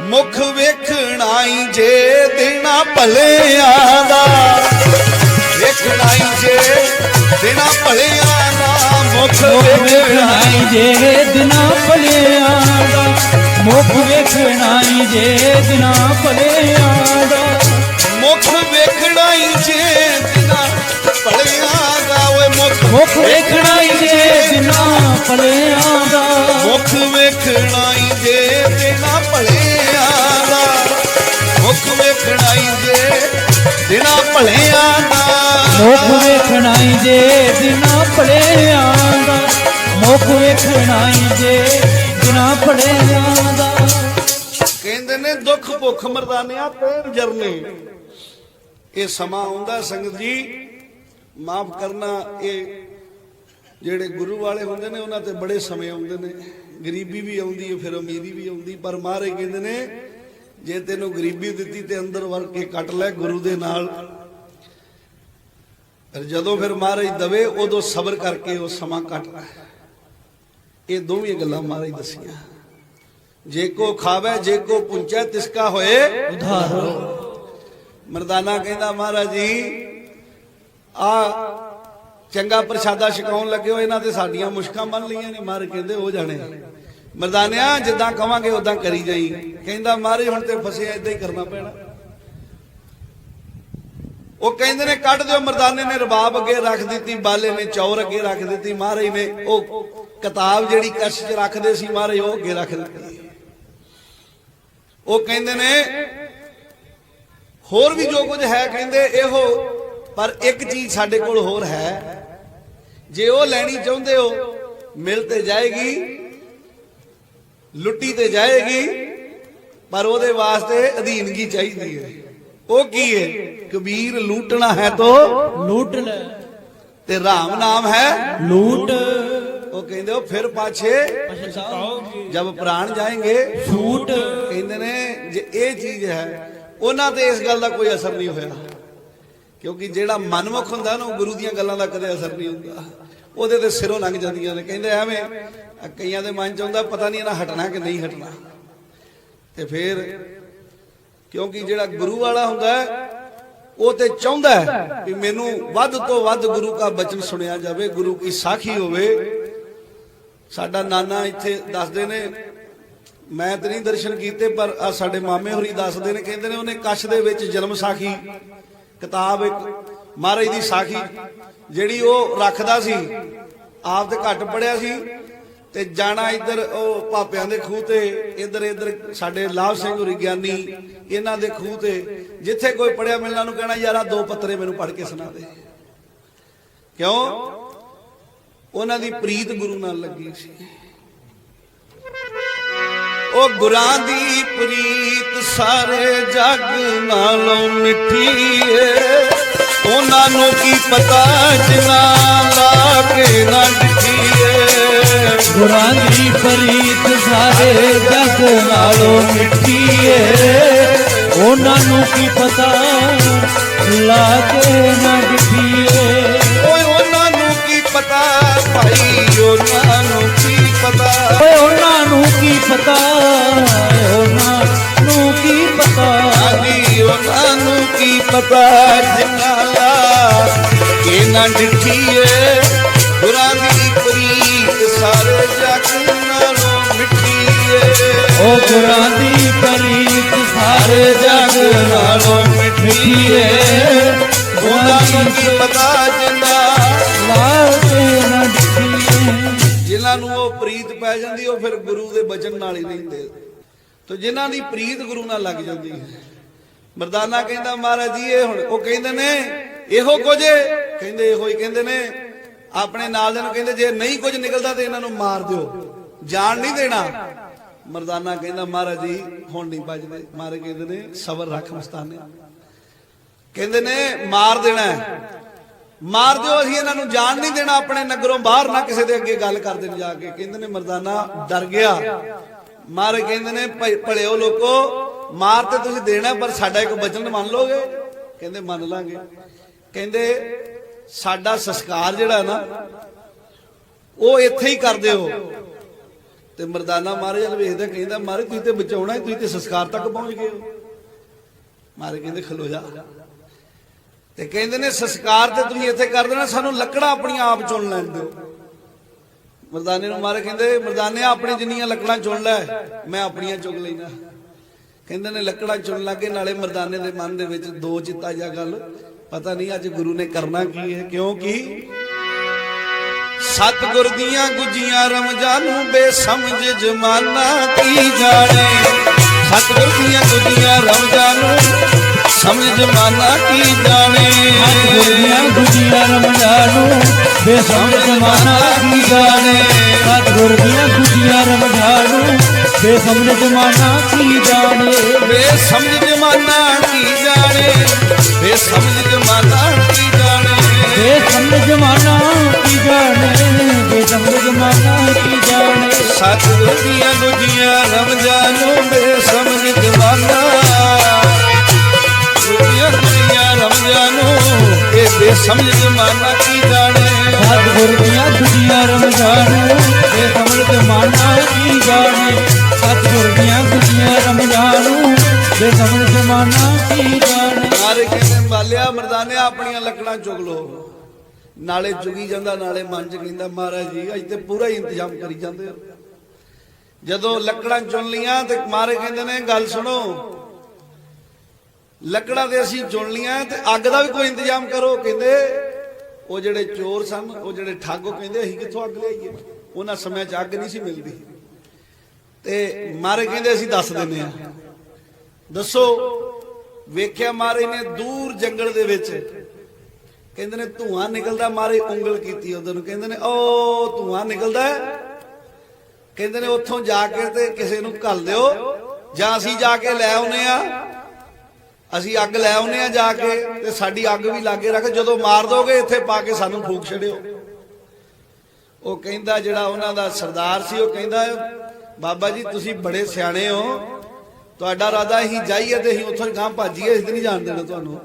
ਮੁਖ ਵੇਖਣਾ ਹੀ ਜੇ ਦੇਣਾ ਭਲਿਆਂ ਦਾ। ਵੇਖਣਾ ਹੀ ਜੇ ਦੇਣਾ ਭਲਿਆਂ ਦਾ ਮੁਖ ਵੇਖਣਾ ਵੇਖਣਾ ਈ ਜੇ ਦਿਨਾਂ ਭਲਿਆਂ ਦਾ। ਮੁਖ ਵੇਖਣਾ ਈ ਜੇ ਦਿਨਾਂ ਭਲਿਆਂ ਦਾ ਮੁਖ ਵੇਖਣਾ ਹੀ ਜੇ ਦਿਨਾਂ ਭਲਿਆਂ ਦਾ ਓਏ ਮੁਖ ਮੁਖ ਵੇਖਣਾ ਈ ਜੇ ਦਿਨਾਂ ਭਲਿਆਂ ਦਾ ਮੁਖ ਵੇਖਣਾ ਹੀ ਜੇ ਦਿਨਾਂ ਭਲਿਆਂ ਦਾ ਮੁਖ ਵੇਖਣਾ ਹੀ ਜੇ ਦਿਨਾਂ ਭਲਿਆਂ ਦਾ ਮੁਖ ਵੇਖਣਾ ਈ ਜੇ ਦਿਨਾਂ ਭਲਿਆਂ ਦਾ ਮੁਖ ਵੇਖਣਾ ਈ ਜੇ ਦਿਨਾਂ ਭਲਿਆਂ ਦੁੱਖ ਭੁੱਖ ਮਰਦਾਨਿਆਂ ਪੈਰ ਜਰਨੇ। ਇਹ ਸਮਾਂ ਆਉਂਦਾ ਸੰਗਤ ਜੀ। ਮਾਫ ਕਰਨਾ, ਇਹ ਜਿਹੜੇ ਗੁਰੂ ਵਾਲੇ ਹੁੰਦੇ ਨੇ, ਉਹਨਾਂ ਤੇ ਬੜੇ ਸਮੇਂ ਆਉਂਦੇ ਨੇ। ਗਰੀਬੀ ਵੀ ਆਉਂਦੀ ਹੈ, ਫਿਰ ਅਮੀਰੀ ਵੀ ਆਉਂਦੀ। ਪਰ ਮਹਾਰਾਜ ਕਹਿੰਦੇ ਨੇ, ਜੇ ਤੈਨੂੰ ਗਰੀਬੀ ਦਿੱਤੀ ਤੇ ਅੰਦਰ ਵੜ ਕੇ ਕੱਟ ਲੈ ਗੁਰੂ ਦੇ ਨਾਲ। ਪਰ ਜਦੋਂ ਫਿਰ ਮਹਾਰਾਜ ਦਵੇ, ਉਦੋਂ ਸਬਰ ਕਰਕੇ ਉਹ ਸਮਾਂ ਕੱਟ ਲੈ। ਇਹ ਦੋਵੇਂ ਗੱਲਾਂ ਮਹਾਰਾਜ ਦਸੀਆਂ। ਜੇ ਕੋ ਖਾਵੇ, ਜੇ ਕੋ ਪੁੰਚੈ ਤਿਸਕਾ ਹੋਏ ਉਧਾਰੋ। ਮਰਦਾਨਾ ਕਹਿੰਦਾ, ਮਹਾਰਾਜ ਜੀ, ਆ ਚੰਗਾ ਪ੍ਰਸ਼ਾਦਾ ਛਕਾਉਣ ਲੱਗੇ ਹੋ, ਇਹਨਾਂ ਤੇ ਸਾਡੀਆਂ ਮੁਸ਼ਕਾਂ ਬਣ ਲਈਆਂ ਨੇ। ਮਾਰ ਕਹਿੰਦੇ, ਹੋ ਜਾਣੇ। ਮਰਦਾਨਿਆ, ਜਿੱਦਾਂ ਕਵਾਂਗੇ ਉਦਾਂ ਕਰੀ ਜਾਈ। ਕਹਿੰਦਾ, ਮਾਰੇ, ਹੁਣ ਤੇ ਫਸਿਆ ਇਦਾਂ ਹੀ ਕਰਨਾ ਪੈਣਾ। ਉਹ ਕਹਿੰਦੇ ਨੇ, ਕੱਢ ਦਿਓ। ਮਰਦਾਨੇ ਨੇ ਰਬਾਬ ਅੱਗੇ ਰੱਖ ਦਿੱਤੀ, ਬਾਲੇ ਨੇ ਚੌਰ ਅੱਗੇ ਰੱਖ ਦਿੱਤੀ। ਮਹਾਰਾਜ ਨੇ ਉਹ ਕਿਤਾਬ ਜਿਹੜੀ ਕਸ਼ 'ਚ ਰੱਖਦੇ ਸੀ ਮਹਾਰਾਜ ਉਹ ਅੱਗੇ ਰੱਖ ਦਿੱਤੀ। ਉਹ ਕਹਿੰਦੇ ਨੇ ਹੋਰ ਵੀ ਜੋ ਕੁਝ ਹੈ ਕਹਿੰਦੇ ਇਹੋ ਪਰ ਇੱਕ ਚੀਜ਼ ਸਾਡੇ ਕੋਲ ਹੋਰ ਹੈ। ਜੇ ਉਹ ਲੈਣੀ ਚਾਹੁੰਦੇ ਹੋ ਮਿਲ ਤੇ ਜਾਏਗੀ ਲੁੱਟੀ ਤੇ ਜਾਏਗੀ ਪਰ ਉਹਦੇ ਵਾਸਤੇ ਅਧੀਨਗੀ ਚਾਹੀਦੀ ਹੈ। ਉਹ ਕੀ ਹੈ? ਕਬੀਰ ਲੂਟਣਾ ਹੈ ਤੋ ਲੂਟ ਲੈ ਤੇ ਰਾਮ ਨਾਮ ਹੈ ਲੂਟ। ਉਹ ਕਹਿੰਦੇ ਉਹ ਫਿਰ ਪਾਛੇ ਪਛਤਾਓਗੇ ਜਦ ਪ੍ਰਾਣ ਜਾਏਗੇ ਛੂਟ ਕਹਿੰਦੇ ਨੇ ਜੇ ਇਹ ਚੀਜ਼ ਹੈ, ਉਹਨਾਂ ਤੇ ਇਸ ਗੱਲ ਦਾ ਕੋਈ ਅਸਰ ਨਹੀਂ ਹੋਇਆ। ਕਿਉਂਕਿ ਜਿਹੜਾ ਮਨਮੁਖ ਹੁੰਦਾ ਨਾ, ਉਹ ਗੁਰੂ ਦੀਆਂ ਗੱਲਾਂ ਦਾ ਕਦੇ ਅਸਰ ਨਹੀਂ ਹੁੰਦਾ। ਉਹਦੇ ਤੇ ਸਿਰੋਂ ਲੰਘ ਜਾਂਦੀਆਂ ਨੇ। ਕਹਿੰਦੇ ਐਵੇਂ ਕਈਆਂ ਦੇ ਮਨ ਚ ਆਉਂਦਾ, ਪਤਾ ਨਹੀਂ ਇਹਨਾਂ ਹਟਣਾ ਕਿ ਨਹੀਂ ਹਟਣਾ। ਤੇ ਫਿਰ ਕਿਉਂਕਿ ਜਿਹੜਾ ਗੁਰੂ ਵਾਲਾ ਹੁੰਦਾ ਉਹ ਤੇ ਚਾਹੁੰਦਾ ਹੈ ਕਿ ਮੈਨੂੰ ਵੱਧ ਤੋਂ ਵੱਧ ਗੁਰੂ ਦਾ ਬਚਨ ਸੁਣਿਆ ਜਾਵੇ, ਗੁਰੂ ਕੀ ਸਾਖੀ ਹੋਵੇ। ਸਾਡਾ ਨਾਨਾ ਇੱਥੇ ਦੱਸਦੇ ਨੇ, ਮੈਂ ਤੇ ਨਹੀਂ ਦਰਸ਼ਨ ਕੀਤੇ, ਪਰ ਆ ਸਾਡੇ ਮਾਮੇ ਹੋਰੀ ਦੱਸਦੇ ਨੇ, ਕਹਿੰਦੇ ਨੇ ਉਹਨੇ ਕੱਛ ਦੇ ਵਿੱਚ ਜਨਮ ਸਾਖੀ, ਕਿਤਾਬ ਇੱਕ, ਮਹਾਰਾਜ ਦੀ ਸਾਖੀ, ਜਿਹੜੀ ਉਹ ਰੱਖਦਾ ਸੀ, ਆਪ ਤੇ ਘੱਟ ਪੜਿਆ ਸੀ, ਤੇ ਜਾਣਾ ਇੱਧਰ ਉਹ ਪਾਪਿਆਂ ਦੇ ਖੂਹ ਤੇ, ਇੱਧਰ ਇੱਧਰ ਸਾਡੇ ਲਾਭ ਸਿੰਘ ਹੋਰੀ ਗਿਆਨੀ, ਇਹਨਾਂ ਦੇ ਖੂਹ ਤੇ, ਜਿੱਥੇ ਕੋਈ ਪੜਿਆ ਮਿਲਣਾ ਨੂੰ ਕਹਿਣਾ, ਯਾਰਾ ਦੋ ਪੱਤਰੇ ਮੈਨੂੰ ਪੜ੍ਹ ਕੇ ਸੁਣਾ ਦੇ। ਕਿਉਂ? ਉਹਨਾਂ ਦੀ ਪ੍ਰੀਤ ਗੁਰੂ ਨਾਲ ਲੱਗੀ ਸੀ। ਉਹ ਗੁਰਾਂ ਦੀ ਪ੍ਰੀਤ ਸਾਰੇ ਜੱਗ ਨਾਲੋਂ ਮਿੱਠੀ ਏ। ਉਹਨਾਂ ਨੂੰ ਕੀ ਪਤਾ ਜਿਨਾ ਲਾ ਕੇ ਨਾ ਡਿੱਠੀ ਏ। ਗੁਰਾਂ ਦੀ ਪ੍ਰੀਤ ਸਾਰੇ ਜਗ ਨਾਲੋਂ ਮਿੱਠੀ ਏ। ਉਹਨਾਂ ਨੂੰ ਕੀ ਪਤਾ ਉਹਨਾਂ ਨੂੰ ਕੀ ਪਤਾ ਆਦੀ ਉਹਨਾਂ ਨੂੰ ਕੀ ਪਤਾ ਜਿਨਾ ਲਾ ਨਾ ਡਿੱਠੀ ਗੁਰਾਂ ਦੀ ਪ੍ਰੀਤ ਸਾਰੇ ਜੱਗ ਨਾਲੋਂ ਮਿੱਠੀ ਏ ਓ ਗੁਰਾਂ ਦੀ ਪ੍ਰੀਤ ਸਾਰੇ ਜਗ ਨਾਲੋਂ ਮਿੱਠੀ ਏ ਉਹਨਾਂ ਨੂੰ ਕੀ ਪਤਾ ਜਿਨ੍ਹਾਂ ਨੂੰ ਉਹ ਪ੍ਰੀਤ ਪੈ ਜਾਂਦੀ, ਉਹ ਫਿਰ ਗੁਰੂ ਦੇ ਬਚਨ ਨਾਲ ਹੀ ਰਹਿੰਦੇ ਤੋ ਜਿਨ੍ਹਾਂ ਦੀ ਪ੍ਰੀਤ ਗੁਰੂ ਨਾਲ ਲੱਗ ਜਾਂਦੀ ਹੈ। ਮਰਦਾਨਾ ਕਹਿੰਦਾ, ਮਹਾਰਾਜ ਜੀ, ਇਹ ਹੁਣ ਉਹ ਕਹਿੰਦੇ ਨੇ, ਇਹੋ ਕੁਝ ਕਹਿੰਦੇ, ਇਹੋ ਹੀ ਕਹਿੰਦੇ ਨੇ, ਆਪਣੇ ਨਾਲ ਦੇ ਨੂੰ ਕਹਿੰਦੇ, ਜੇ ਨਹੀਂ ਕੁਝ ਨਿਕਲਦਾ ਤੇ ਇਹਨਾਂ ਨੂੰ ਮਾਰ ਦਿਓ। ਜਾਣ ਨਹੀਂ ਦੇਣਾ। ਮਰਦਾਨਾ ਕਹਿੰਦਾ, ਮਹਾਰਾਜ ਜੀ, ਹੁਣ ਨਹੀਂ ਬਚਦੇ ਮਾਰੇ ਕਹਿੰਦੇ ਨੇ, ਸਬਰ ਰੱਖ ਮਸਤਾਨੇ। ਕਹਿੰਦੇ ਨੇ, ਮਾਰ ਦੇਣਾ ਮਾਰ ਦਿਓ, ਅਸੀਂ ਇਹਨਾਂ ਨੂੰ ਜਾਣ ਨਹੀਂ ਦੇਣਾ ਆਪਣੇ ਨਗਰੋਂ ਬਾਹਰ, ਨਾ ਕਿਸੇ ਦੇ ਅੱਗੇ ਗੱਲ ਕਰਦੇ ਜਾ ਕੇ। ਕਹਿੰਦੇ ਨੇ, ਮਰਦਾਨਾ, ਡਰ ਗਿਆ। ਮਾਰੇ ਕਹਿੰਦੇ ਨੇ ਭ- ਭਲਿਓ ਲੋਕੋ, ਮਾਰ ਤੇ ਤੁਸੀਂ ਦੇਣਾ, ਪਰ ਸਾਡਾ ਇੱਕ ਵਚਨ ਮੰਨ ਲੋਗੇ? ਕਹਿੰਦੇ, ਮੰਨ ਲਾਂਗੇ। ਕਹਿੰਦੇ, ਸਾਡਾ ਸੰਸਕਾਰ ਜਿਹੜਾ ਨਾ, ਉਹ ਇੱਥੇ ਹੀ ਕਰ ਦਿਓ। ਤੇ ਮਰਦਾਨਾ ਮਹਾਰਾਜ ਵੱਲ ਵੇਖਦਾ, ਕਹਿੰਦਾ, ਮਾਰੇ ਤੁਸੀਂ ਤੇ ਬਚਾਉਣਾ ਤੁਸੀਂ ਤੇ ਸੰਸਕਾਰ ਤੱਕ ਪਹੁੰਚ ਗਏ ਹੋ। ਮਾਰੇ ਕਹਿੰਦੇ, ਖਲੋ ਜਾ। ਤੇ ਕਹਿੰਦੇ ਨੇ, ਸੰਸਕਾਰ ਤੇ ਤੁਸੀਂ ਇੱਥੇ ਕਰ ਦੇਣਾ, ਸਾਨੂੰ ਲੱਕੜਾਂ ਆਪਣੀਆਂ ਆਪ ਚੁਣ ਲੈਣ ਦਿਓ। ਮਰਦਾਨੇ ਨੂੰ ਮਾਰੇ ਕਹਿੰਦੇ, ਮਰਦਾਨੇ, ਆਪਣੀ ਜਿੰਨੀਆਂ ਲੱਕੜਾਂ ਚੁਣ ਲੈ, ਮੈਂ ਆਪਣੀਆਂ ਚੁਗ ਲੈਣਾ ਕਹਿੰਦੇ ਨੇ, ਲੱਕੜਾਂ ਚੁਣ ਲੱਗੇ, ਨਾਲੇ ਮਰਦਾਨੇ ਦੇ ਮਨ ਦੇ ਵਿੱਚ ਦੋ ਚਿੱਤਾ ਜਾਂ ਗੱਲ, ਪਤਾ ਨਹੀਂ ਅੱਜ ਗੁਰੂ ਨੇ ਕਰਨਾ ਕੀ ਹੈ ਕਿਉਂਕਿ ਸਤਿਗੁਰ ਦੀਆਂ ਗੁਜੀਆਂ ਰਮਜ਼ਾਨੂੰ ਬੇਸਮਝ ਜਮਾਨਾ ਕੀ ਜਾਣੇ? ਸਤਿਗੁਰ ਦੀਆਂ ਗੁੱਜੀਆਂ ਰਮਜ਼ਾਨੂੰ ਸਮਝ ਜਮਾਨਾ ਕੀ ਜਾਣੇ? ਗੁਰਦੀਆਂ ਗੁਜੀਆਂ ਰਮਜ਼ਾਨੂ ਬੇਸਮਝ ਜਮਾਨਾ ਕੀ ਜਾਣੇ? ਸਤਿਗੁਰ ਦੀਆਂ ਗੁਜੀਆਂ ਰਮਜ਼ਾਨੂ ਬੇਸਮਝ ਜਮਾਨਾ ਕੀ ਜਾਣੇ? ਬੇਸਮਝ ਜਮਾਨਾ ਕੀ ਜਾਣੇ? ਬੇਸਮਝ ਜਮਾਨਾ ਕੀ ਜਾਣੇ? ਬੇਸਮਝ ਜਮਾਨਾ ਕੀ ਜਾਣੇ? ਬੇਸਮਝ ਜਮਾਨਾ ਕੀ ਜਾਣੇ? ਸਤਿਗੁਰ ਦੀਆਂ ਗੁੱਜੀਆਂ ਰਮਜ਼ਾਨੂੰ ਬੇਸਮਝ ਜਮਾਨਾ ਬੇਸਮਝ ਜਮਾਨਾ ਕੀ ਜਾਣੇ? ਸਤਿਗੁਰ ਦੀਆਂ ਗੁਜੀਆਂ ਰਮਜ਼ਾਨੂ। ਬੇਸਮਝ ਜਮਾਨਾ ਕੀ ਜਾਣੇ? ਸਤਿਗੁਰ ਦੀਆਂ ਗੁਜੀਆਂ ਰਮਜ਼ਾਨੂ। ਬੇਸਮਝ ਜਮਾਨਾ ਕੀ ਜਾਣੇ? ਸਾਰੇ ਕਹਿੰਦੇ ਬਾਲਿਆ ਮਰਦਾਨੇ ਆਪਣੀਆਂ ਲੱਕੜਾਂ ਚੁਗ ਲੋ ਨਾਲੇ ਚੁਗੀ ਜਾਂਦਾ ਨਾਲੇ ਮਨ ਚ ਕਹਿੰਦਾ ਮਹਾਰਾਜ ਜੀ ਅੱਜ ਤੇ ਪੂਰਾ ਹੀ ਇੰਤਜ਼ਾਮ ਕਰੀ ਜਾਂਦੇ ਜਦੋਂ ਲੱਕੜਾਂ ਚੁਣ ਲੀਆਂ ਤੇ ਮਾਰੇ ਕਹਿੰਦੇ ਨੇ ਗੱਲ ਸੁਣੋ ਲੱਕੜਾਂ ਤੇ ਅਸੀਂ ਚੁਣ ਲੀਆਂ ਤੇ ਅੱਗ ਦਾ ਵੀ ਕੋਈ ਇੰਤਜ਼ਾਮ ਕਰੋ ਕਹਿੰਦੇ, ਉਹ ਜਿਹੜੇ ਚੋਰ ਸਨ, ਉਹ ਜਿਹੜੇ ਠੱਗ, ਉਹ ਕਹਿੰਦੇ, ਅਸੀਂ ਕਿੱਥੋਂ ਅੱਗ ਲਿਆਈਏ? ਉਹਨਾਂ ਸਮਿਆਂ 'ਚ ਅੱਗ ਨਹੀਂ ਸੀ ਮਿਲਦੀ। ਤੇ ਮਾਰੇ ਕਹਿੰਦੇ, ਅਸੀਂ ਦੱਸ ਦਿੰਦੇ ਆ ਦੱਸੋ, ਵੇਖਿਆ ਮਾਰੇ ਨੇ ਦੂਰ ਜੰਗਲ ਦੇ ਵਿੱਚ। ਕਹਿੰਦੇ ਨੇ, ਧੂਆਂ ਨਿਕਲਦਾ, ਮਾਰੇ ਉਂਗਲ ਕੀਤੀ ਉਧਰ ਨੂੰ। ਕਹਿੰਦੇ ਨੇ ਉਹ ਧੂਆਂ ਨਿਕਲਦਾ ਕਹਿੰਦੇ ਨੇ, ਉੱਥੋਂ ਜਾ ਕੇ ਤੇ ਕਿਸੇ ਨੂੰ ਘੱਲ ਦਿਓ, ਜਾਂ ਅਸੀਂ ਜਾ ਕੇ ਲੈ ਆਉਨੇ ਆ ਅਸੀਂ ਅੱਗ ਲੈ ਆਉਨੇ ਆ ਜਾ ਕੇ ਤੇ ਸਾਡੀ ਅੱਗ ਵੀ ਲਾਗੇ ਰੱਖ, ਜਦੋਂ ਮਾਰ ਦੋਗੇ ਇੱਥੇ ਪਾ ਕੇ ਸਾਨੂੰ ਫੂਕ ਛੱਡਿਓ। ਉਹ ਕਹਿੰਦਾ ਜਿਹੜਾ ਉਹਨਾਂ ਦਾ ਸਰਦਾਰ ਸੀ, ਉਹ ਕਹਿੰਦਾ, ਬਾਬਾ ਜੀ, ਤੁਸੀਂ ਬੜੇ ਸਿਆਣੇ ਹੋ। ਤੁਹਾਡਾ ਰਾਦਾ ਅਸੀਂ ਜਾਈਏ ਤੇ ਅਸੀਂ ਉੱਥੋਂ ਗਾਂ ਭਾਜੀਏ, ਅਸੀਂ ਨਹੀਂ ਜਾਣ ਦੇਣਾ ਤੁਹਾਨੂੰ।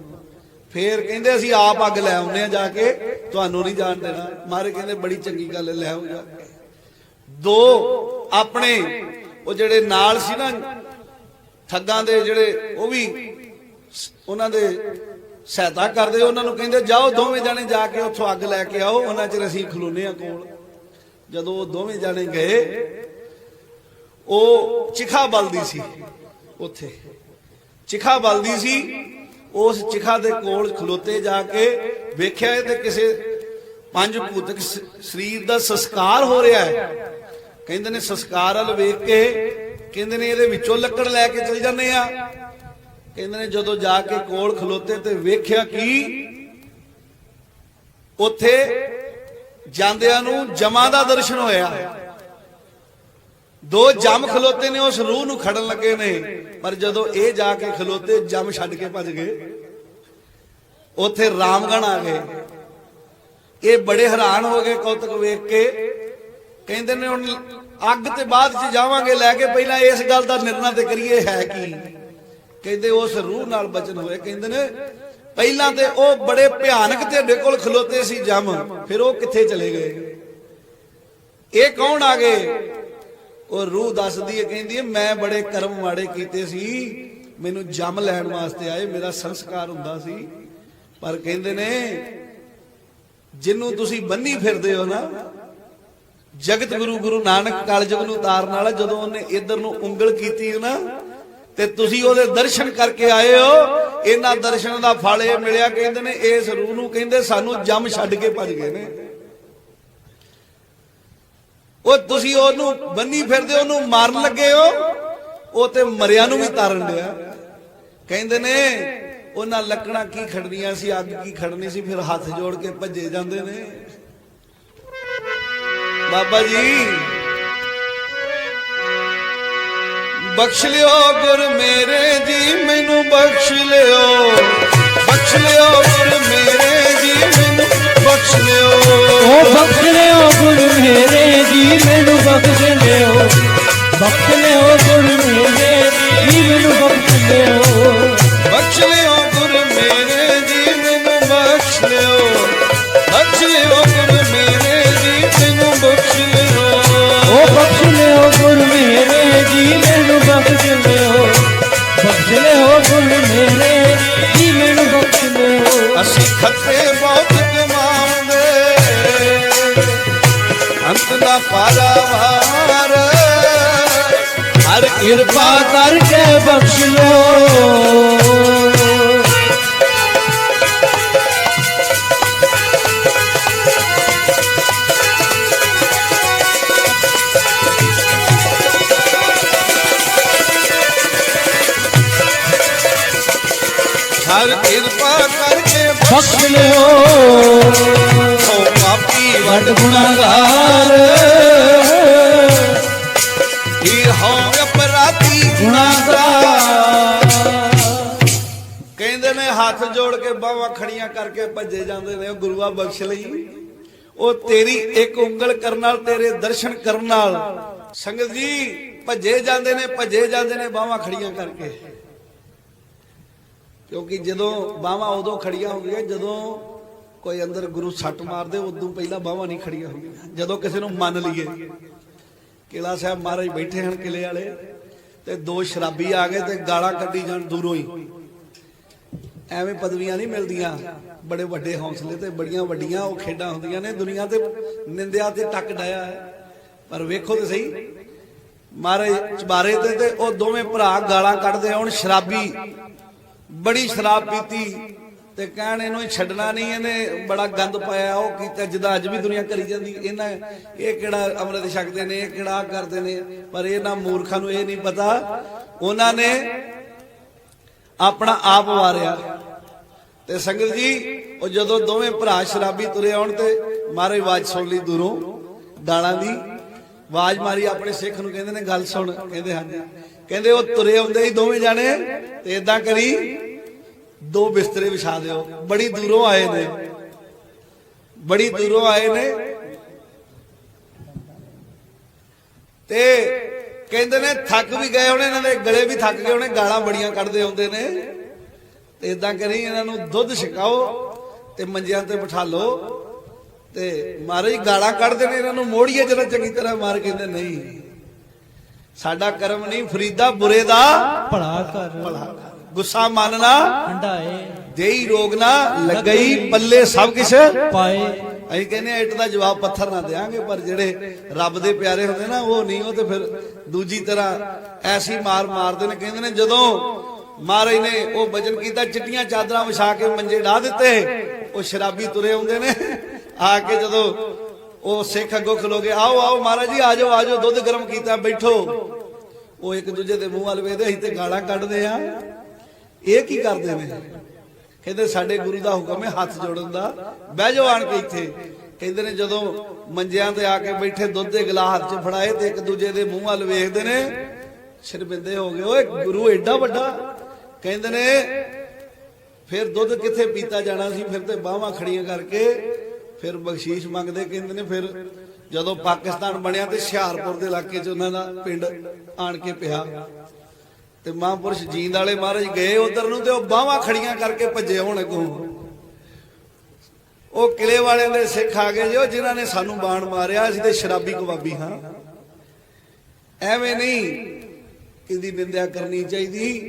ਫੇਰ ਕਹਿੰਦੇ, ਅਸੀਂ ਆਪ ਅੱਗ ਲੈ ਆਉਨੇ ਆ ਜਾ ਕੇ, ਤੁਹਾਨੂੰ ਨਹੀਂ ਜਾਣ ਦੇਣਾ। ਮਾਰੇ ਕਹਿੰਦੇ, ਬੜੀ ਚੰਗੀ ਗੱਲ ਲੈ ਆਓ ਜਾ ਕੇ ਦੋ ਆਪਣੇ, ਉਹ ਜਿਹੜੇ ਨਾਲ ਸੀ ਨਾ, ਠੱਗਾਂ ਦੇ ਜਿਹੜੇ, ਉਹ ਵੀ ਉਹਨਾਂ ਦੇ ਸਹਾਇਤਾ ਕਰਦੇ, ਉਹਨਾਂ ਨੂੰ ਕਹਿੰਦੇ, ਜਾਓ ਦੋਵੇਂ ਜਾਣੇ ਜਾ ਕੇ ਉੱਥੋਂ ਅੱਗ ਲੈ ਕੇ ਆਓ, ਉਹਨਾਂ ਚਿਰ ਅਸੀਂ ਖਲੋਨੇ ਆ ਕੋਲ। ਜਦੋਂ ਉਹ ਦੋਵੇਂ ਜਾਣੇ ਗਏ, ਉਹ ਚਿਖਾ ਬਲਦੀ ਸੀ ਉੱਥੇ। ਚਿਖਾ ਬਲਦੀ ਸੀ, ਉਸ ਚਿਖਾ ਦੇ ਕੋਲ ਖਲੋਤੇ ਜਾ ਕੇ ਵੇਖਿਆ ਇਹ ਤੇ ਕਿਸੇ ਪੰਜ ਭੂਤਕ ਸਰੀਰ ਦਾ ਸੰਸਕਾਰ ਹੋ ਰਿਹਾ ਹੈ। ਕਹਿੰਦੇ ਨੇ, ਸੰਸਕਾਰ ਵੱਲ ਵੇਖ ਕੇ ਕਹਿੰਦੇ ਨੇ, ਇਹਦੇ ਵਿੱਚੋਂ ਲੱਕੜ ਲੈ ਕੇ ਚਲ ਜਾਂਦੇ ਆ। ਕਹਿੰਦੇ ਨੇ ਜਦੋਂ ਜਾ ਕੇ ਕੋਲ ਖਲੋਤੇ ਤੇ ਵੇਖਿਆ ਕਿ ਉੱਥੇ ਜਾਂਦਿਆਂ ਨੂੰ ਜਮਾ ਦਾ ਦਰਸ਼ਨ ਹੋਇਆ। ਦੋ ਜਮ ਖਲੋਤੇ ਨੇ, ਉਸ ਰੂਹ ਨੂੰ ਖੜਨ ਲੱਗੇ ਨੇ, ਪਰ ਜਦੋਂ ਇਹ ਜਾ ਕੇ ਖਲੋਤੇ, ਜਮ ਛੱਡ ਕੇ ਭੱਜ ਗਏ। ਉੱਥੇ ਰਾਮਗਣ ਆ ਗਏ। ਇਹ ਬੜੇ ਹੈਰਾਨ ਹੋ ਗਏ ਕੌਤਕ ਵੇਖ ਕੇ। ਕਹਿੰਦੇ ਨੇ, ਹੁਣ ਅੱਗ ਤੇ ਬਾਅਦ ਚ ਜਾਵਾਂਗੇ, ਲੈ ਕੇ ਪਹਿਲਾਂ ਇਸ ਗੱਲ ਦਾ ਨਿਰਣਾ ਤੇ ਕਰੀਏ, ਹੈ ਕੀ? ਕਹਿੰਦੇ ਉਸ ਰੂਹ ਨਾਲ ਬਚਨ ਹੋਏ। ਕਹਿੰਦੇ ਨੇ, ਪਹਿਲਾਂ ਤੇ ਉਹ ਬੜੇ ਭਿਆਨਕ ਤੁਹਾਡੇ ਕੋਲ ਖਲੋਤੇ ਸੀ ਜਮ, ਫਿਰ ਉਹ ਕਿੱਥੇ ਚਲੇ ਗਏ? ਇਹ ਕੌਣ ਆ ਗਏ? ਉਹ ਰੂਹ ਦੱਸਦੀ ਹੈ, ਕਹਿੰਦੀ ਹੈ, ਮੈਂ ਬੜੇ ਕਰਮ ਮਾੜੇ ਕੀਤੇ ਸੀ, ਮੈਨੂੰ ਜਮ ਲੈਣ ਵਾਸਤੇ ਆਏ, ਮੇਰਾ ਸੰਸਕਾਰ ਹੁੰਦਾ ਸੀ। ਪਰ ਕਹਿੰਦੇ ਨੇ, ਜਿਹਨੂੰ ਤੁਸੀਂ ਬੰਨੀ ਫਿਰਦੇ ਹੋ ਨਾ, ਜਗਤ ਗੁਰੂ ਗੁਰੂ ਨਾਨਕ ਕਾਲਜਗ ਨੂੰ ਤਾਰਨ ਵਾਲਾ, ਜਦੋਂ ਉਹਨੇ ਇੱਧਰ ਨੂੰ ਉਂਗਲ ਕੀਤੀ ਨਾ ਤੇ ਤੁਸੀਂ ਉਹਦੇ ਦਰਸ਼ਨ ਕਰਕੇ ਆਏ ਹੋ। ਇਹਨਾਂ ਦਰਸ਼ਨ ਦਾ ਫਲ ਇਹ ਮਿਲਿਆ, ਕਹਿੰਦੇ ਨੇ, ਇਸ ਰੂਹ ਨੂੰ ਕਹਿੰਦੇ ਸਾਨੂੰ ਜਮ ਛੱਡ ਕੇ ਭੱਜ ਗਏ ਨੇ। ਉਹ ਤੁਸੀਂ ਉਹਨੂੰ ਬੰਨੀ ਫਿਰਦੇ ਉਹਨੂੰ ਮਾਰਨ ਲੱਗੇ ਹੋ। ਉਹ ਤੇ ਮਰਿਆ ਨੂੰ ਵੀ ਤਾਰਨ ਲਿਆ ਕਹਿੰਦੇ ਨੇ, ਉਹਨਾਂ ਲੱਕੜਾਂ ਕੀ ਖੜਨੀਆਂ ਸੀ, ਅੱਗ ਕੀ ਖੜਨੀ ਸੀ, ਫਿਰ ਹੱਥ ਜੋੜ ਕੇ ਭੱਜੇ ਜਾਂਦੇ ਨੇ। ਬਾਬਾ ਜੀ ਬਖਸ਼ ਲਿਓ ਗੁਰ ਮੇਰੇ ਜੀ ਮੈਨੂੰ ਬਖਸ਼ ਲਿਓ। ਬਖਸ਼ ਲਿਓ ਗੁਰ ਮੇਰੇ ਜੀ ਮੈਨੂੰ ਬਖਸ਼ ਲਿਓ। ਉਹ ਬਖਸ਼ ਲਿਓ ਗੁਰ ਮੇਰੇ ਜੀ ਮੈਨੂੰ ਬਖਸ਼ ਲਿਓ। ਬਖਸ਼ ਲਿਓ ਗੁਰ ਮੇਰੇ ਜੀ ਮੈਨੂੰ ਬਖਸ਼ ਲਿਓ। ਬਖਸ਼ ਕਿਰਪਾ ਕਰਕੇ ਬਖਸ਼ ਲਿਓ। ਹਰ ਕਿਰਪਾ ਕਰਕੇ ਬਖਸ਼ ਲਿਓ। ਬਖਸ਼ੋ ਪਾਪੀ ਵੱਡ ਗੁਨਾਹਗਾਰ। ਹੀ ਹੋ ਅਪਰਾਧੀ ਗੁਨਾਹਗਾਰ ਕਹਿੰਦੇ ਨੇ ਹੱਥ ਜੋੜ ਕੇ ਬਾਹਾਂ ਖੜੀਆਂ ਕਰਕੇ ਭੱਜੇ ਜਾਂਦੇ ਨੇ ਗੁਰੂਆ ਬਖਸ਼ ਲਈ। ਉਹ ਤੇਰੀ ਇੱਕ ਉਂਗਲ ਕਰਨ ਨਾਲ, ਤੇਰੇ ਦਰਸ਼ਨ ਕਰਨ ਨਾਲ। ਸੰਗਤ ਜੀ, ਭੱਜੇ ਜਾਂਦੇ ਨੇ, ਭੱਜੇ ਜਾਂਦੇ ਨੇ ਬਾਹਾਂ ਖੜੀਆਂ ਕਰਕੇ। ਕਿਉਂਕਿ ਜਦੋਂ ਬਾਹਾਂ ਉਦੋਂ ਖੜੀਆਂ ਹੁੰਦੀਆਂ, ਜਦੋਂ ਕੋਈ ਅੰਦਰ ਗੁਰੂ ਸੱਟ ਮਾਰਦੇ, ਉਦੋਂ ਪਹਿਲਾਂ ਬਾਹਾਂ ਨਹੀਂ ਖੜੀਆਂ ਹੁੰਦੀਆਂ। ਜਦੋਂ ਕਿਸੇ ਨੂੰ ਮੰਨ ਲਈਏ। ਕਿਲਾ ਸਾਹਿਬ ਮਹਾਰਾਜ ਬੈਠੇ ਹਨ ਕਿਲੇ ਵਾਲੇ। ਤੇ ਦੋ ਸ਼ਰਾਬੀ ਆ ਗਏ ਤੇ ਗਾਲਾਂ ਕੱਢੀ ਜਾਣ ਦੂਰੋਂ ਹੀ। ਐਵੇਂ ਪਦਵੀਆਂ ਨਹੀਂ ਮਿਲਦੀਆਂ। ਬੜੇ ਵੱਡੇ ਹੌਸਲੇ ਤੇ ਬੜੀਆਂ ਵੱਡੀਆਂ ਉਹ ਖੇਡਾਂ ਹੁੰਦੀਆਂ ਨੇ। ਦੁਨੀਆ ਤੇ ਨਿੰਦਿਆ ਤੇ ਟੱਕ ਡਾਇਆ ਹੈ। ਪਰ ਵੇਖੋ ਤੇ ਸਹੀ। ਮਾਰੇ ਚਬਾਰੇ ਤੇ ਤੇ ਉਹ ਦੋਵੇਂ ਭਰਾ ਗਾਲਾਂ ਕੱਢਦੇ ਹੁਣ ਸ਼ਰਾਬੀ, ਬੜੀ ਸ਼ਰਾਬ ਪੀਤੀ। ਤੇ ਕਹਿਣ ਇਹਨੂੰ ਛੱਡਣਾ ਨਹੀਂ, ਇਹਨੇ ਬੜਾ ਗੰਦ ਪਾਇਆ, ਉਹ ਕੀਤਾ, ਜਿੱਦਾਂ ਅੱਜ ਵੀ ਦੁਨੀਆ ਕਰੀ ਜਾਂਦੀ, ਇਹਨਾਂ ਇਹ ਕਿਹੜਾ ਅੰਮ੍ਰਿਤ ਛਕਦੇ ਨੇ, ਇਹ ਕਿਹੜਾ ਕਰਦੇ ਨੇ, ਪਰ ਇਹਨਾਂ ਮੂਰਖਾਂ ਨੂੰ ਇਹ ਨਹੀਂ ਪਤਾ, ਉਹਨਾਂ ਨੇ ਆਪਣਾ ਆਪ ਵਾਰਿਆ। ਤੇ ਸੰਗਤ ਜੀ, ਉਹ ਜਦੋਂ ਦੋਵੇਂ ਭਰਾ ਸ਼ਰਾਬੀ ਤੁਰੇ ਆਉਣ ਤੇ ਮਾਰੇ ਆਵਾਜ਼ ਸੁਣ ਲਈ ਦੂਰੋਂ ਦਾਲਾਂ ਦੀ, ਆਵਾਜ਼ ਮਾਰੀ ਆਪਣੇ ਸਿੱਖ ਨੂੰ, ਕਹਿੰਦੇ ਨੇ, ਗੱਲ ਸੁਣ। ਕਹਿੰਦੇ ਹਨ ਕਹਿੰਦੇ, ਉਹ ਤੁਰੇ ਆਉਂਦੇ ਹੀ ਦੋਵੇਂ ਜਾਣੇ, ਤੇ ਇਦਾਂ ਕਰੀ ਦੋ ਬਿਸਤਰੇ ਵਿਛਾ ਦਿਓ। ਬੜੀ ਦੂਰੋਂ ਆਏ ਨੇ। ਬੜੀ ਦੂਰੋਂ ਆਏ ਨੇ। ਤੇ ਕਹਿੰਦੇ ਨੇ ਥੱਕ ਵੀ ਗਏ ਹੋਣੇ, ਇਹਨਾਂ ਦੇ ਗਲੇ ਵੀ ਥੱਕ ਗਏ ਹੋਣੇ, ਗਾਲਾਂ ਬੜੀਆਂ ਕੱਢਦੇ ਆਉਂਦੇ ਨੇ। ਤੇ ਇਦਾਂ ਕਰੀ ਇਹਨਾਂ ਨੂੰ ਦੁੱਧ ਛਕਾਓ ਤੇ ਮੰਜਿਆਂ ਤੇ ਬਿਠਾ ਲਓ ਤੇ ਮਹਾਰਾਜ ਗਾਲਾਂ ਕੱਢਦੇ ਨੇ, ਇਹਨਾਂ ਨੂੰ ਮੋੜੀਏ ਜਰਾ ਚੰਗੀ ਤਰ੍ਹਾਂ ਮਾਰ ਕਹਿੰਦੇ ਨਹੀਂ। ਸਾਡਾ ਕਰਮ ਨਹੀਂ, ਫਰੀਦਾ ਬੁਰੇ ਦਾ ਭਲਾ ਕਰ ਭਲਾ ਕਰ। ਗੁੱਸਾ ਮੰਨਣਾ ਹੰਡਾਏ ਦੇਈ ਰੋਗ ਨਾ ਲੱਗਈ ਪੱਲੇ ਸਭ ਕੁਛ। ਪਾਏ। ਅਸੀਂ ਕਹਿੰਦੇ ਆ ਇੱਟ ਦਾ ਜਵਾਬ ਪੱਥਰ ਨਾ ਦੇਾਂਗੇ ਪਰ ਜਿਹੜੇ ਰੱਬ ਦੇ ਪਿਆਰੇ ਹੁੰਦੇ ਨਾ ਉਹ ਨਹੀਂ ਉਹ ਤੇ ਫਿਰ ਦੂਜੀ ਤਰ੍ਹਾਂ ਐਸੀ ਮਾਰ ਮਾਰਦੇ ਨੇ ਕਹਿੰਦੇ ਨੇ ਜਦੋਂ ਮਹਾਰਾਜ ਨੇ ਉਹ ਵਜਨ ਕੀਤਾ ਚਿੱਟੀਆਂ ਚਾਦਰਾਂ ਵਿਛਾ ਕੇ ਮੰਜੇ ਢਾ ਦਿੱਤੇ ਉਹ ਸ਼ਰਾਬੀ ਤੁਰੇ ਆਉਂਦੇ ਨੇ। ਆ ਕੇ ਜਦੋਂ ਉਹ ਸਿੱਖ ਅੱਗੋਂ ਖਲੋਗੇ ਆਓ ਆਓ ਮਹਾਰਾਜ ਜੀ ਆਜੋ ਆਜੋ ਦੁੱਧ ਗਰਮ ਕੀਤਾ ਬੈਠੋ। ਉਹ ਇੱਕ ਦੂਜੇ ਦੇ ਮੂੰਹ ਵੱਲ ਵੇਖਦੇ ਅਸੀਂ ਤੇ ਗਾਲਾਂ ਕੱਢਦੇ ਆ ਇਹ ਕੀ ਕਰਦੇ ਨੇ? ਕਹਿੰਦੇ ਸਾਡੇ ਗੁਰੂ ਦਾ ਹੁਕਮ ਹੈ ਹੱਥ ਜੋੜਨ ਦਾ। ਬਹਿ ਜਾਓ ਆਣ ਕੇ ਇੱਥੇ। ਕਹਿੰਦੇ ਨੇ ਜਦੋਂ ਮੰਜਿਆਂ ਤੇ ਆ ਕੇ ਬੈਠੇ, ਦੁੱਧ ਦੇ ਗਲਾਸ 'ਚ ਫੜਾਏ ਤੇ ਇੱਕ ਦੂਜੇ ਦੇ ਮੂੰਹ ਵੱਲ ਵੇਖਦੇ ਨੇ। ਸ਼ਰਮਿੰਦੇ ਹੋ ਗਏ। ਓਏ, ਗੁਰੂ ਐਡਾ ਵੱਡਾ। ਕਹਿੰਦੇ ਨੇ, ਫਿਰ ਦੁੱਧ ਕਿੱਥੇ ਪੀਤਾ ਜਾਣਾ ਸੀ? ਫਿਰ ਤੇ ਬਾਹਾਂ ਖੜੀਆਂ ਕਰਕੇ ਫਿਰ ਬਖਸ਼ੀਸ਼ ਮੰਗਦੇ। ਕਹਿੰਦੇ ਨੇ, ਫਿਰ ਜਦੋਂ ਪਾਕਿਸਤਾਨ ਬਣਿਆ ਤੇ ਹੁਸ਼ਿਆਰਪੁਰ ਦੇ ਇਲਾਕੇ 'ਚ ਉਹਨਾਂ ਦਾ ਪਿੰਡ ਆਣ ਕੇ ਪਿਆ। ਤੇ ਮਹਾਂਪੁਰਸ਼ ਜੀਂਦ ਵਾਲੇ ਮਹਾਰਾਜ ਗਏ ਉਧਰ ਨੂੰ ਤੇ ਉਹ ਬਾਹਾਂ ਖੜੀਆਂ ਕਰਕੇ ਭੱਜੇ ਹੋਣ ਅੱਗੋਂ ਉਹ ਕਿਲੇ ਵਾਲੇ ਦੇ ਸਿੱਖ ਆ ਗਏ ਜੋ ਜਿਨ੍ਹਾਂ ਨੇ ਸਾਨੂੰ ਬਾਣ ਮਾਰਿਆ, ਅਸੀਂ ਤੇ ਸ਼ਰਾਬੀ ਕਬਾਬੀ ਹਾਂ। ਐਵੇਂ ਨਹੀਂ ਇਹਦੀ ਨਿੰਦਿਆ ਕਰਨੀ ਚਾਹੀਦੀ,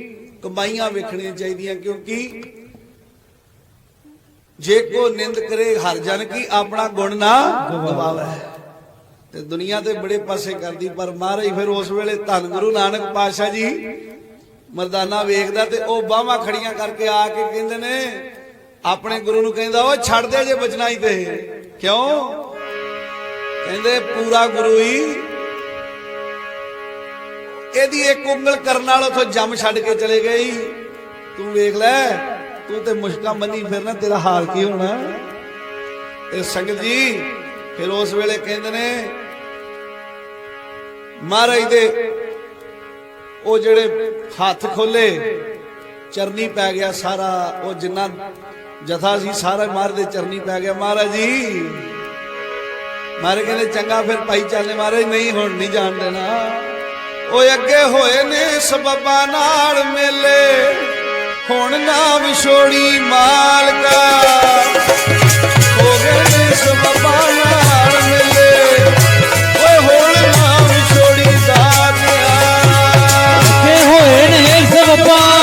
ਕਮਾਈਆਂ ਵੇਖਣੀਆਂ ਚਾਹੀਦੀਆਂ, ਕਿਉਂਕਿ ਜੇ ਕੋ ਨਿੰਦ ਕਰੇ ਹਰ ਜਨ ਕੀ ਆਪਣਾ ਗੁਣ ਨਾ ਗਵਾਵੇ। ਤੇ ਦੁਨੀਆ ਤੇ ਬੜੇ ਪਾਸੇ ਕਰਦੀ, ਪਰ ਮਹਾਰਾਜ ਫਿਰ ਉਸ ਵੇਲੇ ਧੰਨ ਗੁਰੂ ਨਾਨਕ ਪਾਤਸ਼ਾਹ ਜੀ ਮਰਦਾਨਾ ਵੇਖਦਾ ਤੇ ਉਹ ਬਾਹਾਂ ਖੜੀਆਂ ਕਰਕੇ ਆ ਕੇ ਕਹਿੰਦੇ ਨੇ, ਆਪਣੇ ਗੁਰੂ ਨੂੰ ਕਹਿੰਦਾ ਉਹ ਛੱਡ ਦੇ ਜੇ ਬਚਣਾ ਹੀ ਤੇ। ਕਿਉਂ? ਕਹਿੰਦੇ, ਪੂਰਾ ਗੁਰੂ ਹੀ ਇਹਦੀ ਇੱਕ ਉਂਗਲ ਕਰਨ ਨਾਲ ਉਥੋਂ ਜੰਮ ਛੱਡ ਕੇ ਚਲੇ ਗਈ। ਤੂੰ ਵੇਖ ਲੈ, ਤੂੰ ਤੇ ਮੁਸ਼ਕਾਂ ਮੰਨੀ ਫਿਰਨਾ, ਤੇਰਾ ਹਾਲ ਕੀ ਹੋਣਾ? ਇਹ ਸੰਗਤ ਜੀ ਫਿਰ ਉਸ ਵੇਲੇ ਕਹਿੰਦੇ ਨੇ, ਮਹਾਰਾਜ ਦੇ ਉਹ ਜਿਹੜੇ ਹੱਥ ਖੋਲੇ, ਚਰਨੀ ਪੈ ਗਿਆ ਸਾਰਾ, ਉਹ ਜਿੰਨਾ ਜਥਾ ਸੀ ਸਾਰਾ ਮਹਾਰਾਜ ਦੇ ਚਰਨੀ ਪੈ ਗਿਆ। ਮਹਾਰਾਜ ਜੀ, ਮਾਰੇ ਕਹਿੰਦੇ, ਚੰਗਾ ਫਿਰ ਭਾਈ ਚੱਲੇ ਮਹਾਰਾਜ, ਨਹੀਂ ਹੁਣ ਨਹੀਂ ਜਾਣ ਦੇਣਾ। ਓਏ ਅੱਗੇ ਹੋਏ ਨੇ ਸਬਬਾਂ ਨਾਲ ਮੇਲੇ, ਹੁਣ ਨਾ ਵਿਛੋੜੀ ਮਾਲਕਾ। ਹੋ ਗਏ ਨੇ ਸਬਬਾਂ ਨੇ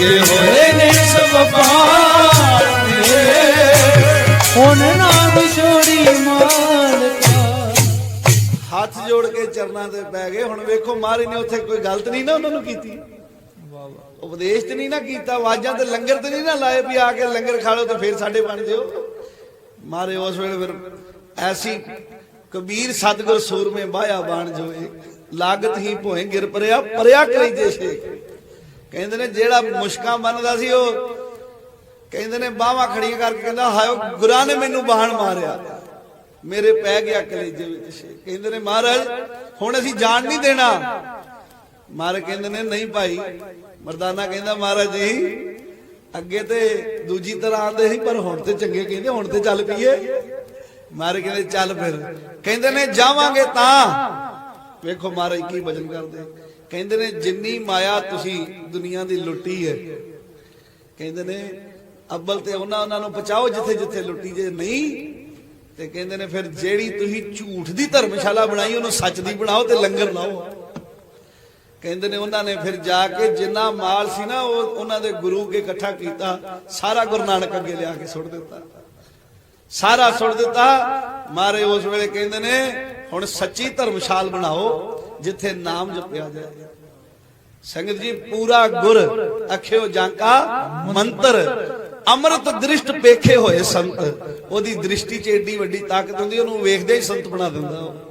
ਅੱਗੇ ਹੋਏ ਨੇ ਸੁਭਾਨ ਮੇਰੇ ਹੁਣ ਨਾ ਵਿਛੋੜੀ ਮਾਲਕਾ। ਹੱਥ ਜੋੜ ਕੇ ਚਰਨਾਂ ਤੇ ਪੈ ਗਏ। ਹੁਣ ਵੇਖੋ ਮਹਾਰਾਜ ਨੇ ਉੱਥੇ ਕੋਈ ਗਲਤ ਨਹੀਂ ਨਾ ਉਹਨਾਂ ਨੂੰ ਕੀਤੀ। ਉਪਦੇਸ਼ ਤੇ ਨਹੀਂ ਨਾ ਕੀਤਾ, ਆਵਾਜ਼ਾਂ ਤੇ ਲੰਗਰ ਤੇ ਨਹੀਂ ਨਾ ਲਾਏ ਵੀ ਆ ਕੇ ਲੰਗਰ ਖਾ ਲਓ ਤੇ ਫੇਰ ਸਾਡੇ ਬਣ ਜਿਓ। ਮਾਰੇ ਉਸ ਵੇਲੇ ਫਿਰ ਐਸੀ ਕਬੀਰ ਸਤਗੁਰ ਸੂਰਮੇ ਬਾਇਆ ਬਾਣ ਜੋਏ। ਲਾਗਤ ਹੀ ਭੋਏ ਗਿਰ ਪਰਿਆ ਪਰਿਆ ਕਰੀ ਜੇ ਛੇਕ ਕਹਿੰਦੇ ਨੇ ਜਿਹੜਾ ਮੁਸ਼ਕਾਂ ਬੰਨਦਾ ਸੀ ਉਹ ਕਹਿੰਦੇ ਨੇ ਬਾਹਾਂ ਖੜੀਆਂ ਕਰਕੇ ਕਹਿੰਦਾ ਹਾਇਓ ਗੁਰਾਂ ਨੇ ਮੈਨੂੰ ਬਾਹਣ ਮਾਰਿਆ। ਮੇਰੇ ਪੈ ਗਿਆ ਕਲੇਜੇ ਵਿੱਚ ਛੇ। ਕਹਿੰਦੇ ਨੇ, ਮਹਾਰਾਜ, ਹੁਣ ਅਸੀਂ ਜਾਣ ਨਹੀਂ ਦੇਣਾ। ਮਹਾਰਾਜ ਕਹਿੰਦੇ ਨੇ, ਨਹੀਂ ਭਾਈ। ਮਰਦਾਨਾ ਕਹਿੰਦਾ, ਮਹਾਰਾਜ ਜੀ, ਅੱਗੇ ਤੇ ਦੂਜੀ ਤਰ੍ਹਾਂ ਆਂਦੇ ਸੀ, ਪਰ ਹੁਣ ਤੇ ਚੰਗੇ ਕਹਿੰਦੇ, ਹੁਣ ਤੇ ਚੱਲ ਪਈਏ। ਮਹਾਰਾਜ ਕਹਿੰਦੇ, ਚੱਲ ਫਿਰ। ਕਹਿੰਦੇ ਨੇ, ਜਾਵਾਂਗੇ ਤਾਂ। ਵੇਖੋ ਮਹਾਰਾਜ ਕੀ ਵਜਨ ਕਰਦੇ। ਕਹਿੰਦੇ ਨੇ, ਜਿੰਨੀ ਮਾਇਆ ਤੁਸੀਂ ਦੁਨੀਆ ਦੀ ਲੁੱਟੀ ਹੈ। ਕਹਿੰਦੇ ਨੇ, ਅੱਬਲ ਤੇ ਉਹਨਾਂ ਉਹਨਾਂ ਨੂੰ ਪਹੁੰਚਾਓ ਜਿੱਥੇ ਜਿੱਥੇ ਲੁੱਟੀ ਜੇ ਨਹੀਂ। ਤੇ ਕਹਿੰਦੇ ਨੇ, ਫਿਰ ਜਿਹੜੀ ਤੁਸੀਂ ਝੂਠ ਦੀ ਧਰਮਸ਼ਾਲਾ ਬਣਾਈ, ਉਹਨੂੰ ਸੱਚ ਦੀ ਬਣਾਓ ਤੇ ਲੰਗਰ ਲਾਓ। ਕਹਿੰਦੇ ਨੇ, ਉਹਨਾਂ ਨੇ ਫਿਰ ਜਾ ਕੇ ਜਿੰਨਾ ਮਾਲ ਸੀ ਨਾ, ਉਹ ਉਹਨਾਂ ਦੇ ਗੁਰੂ ਅੱਗੇ ਇਕੱਠਾ ਕੀਤਾ, ਸਾਰਾ ਗੁਰੂ ਨਾਨਕ ਅੱਗੇ ਲਿਆ ਕੇ ਸੁੱਟ ਦਿੱਤਾ। ਸਾਰਾ ਸੁੱਟ ਦਿੱਤਾ। ਮਾਰੇ ਉਸ ਵੇਲੇ ਕਹਿੰਦੇ ਨੇ, ਹੁਣ ਸੱਚੀ ਧਰਮਸ਼ਾਲ ਬਣਾਓ। ਜਿੱਥੇ ਨਾਮ ਜਪਿਆ ਜਾਏ। ਸੰਗਤ ਜੀ, ਪੂਰਾ ਗੁਰ ਅਖਿਓ ਜਾਂਕਾ ਮੰਤਰ, ਅੰਮ੍ਰਿਤ ਦ੍ਰਿਸ਼ਟ ਪੇਖੇ ਹੋਏ ਸੰਤ। ਉਹਦੀ ਦ੍ਰਿਸ਼ਟੀ 'ਚ ਏਡੀ ਵੱਡੀ ਤਾਕਤ ਹੁੰਦੀ, ਉਹਨੂੰ ਵੇਖਦੇ ਹੀ ਸੰਤ ਬਣਾ ਦਿੰਦਾ ਉਹ।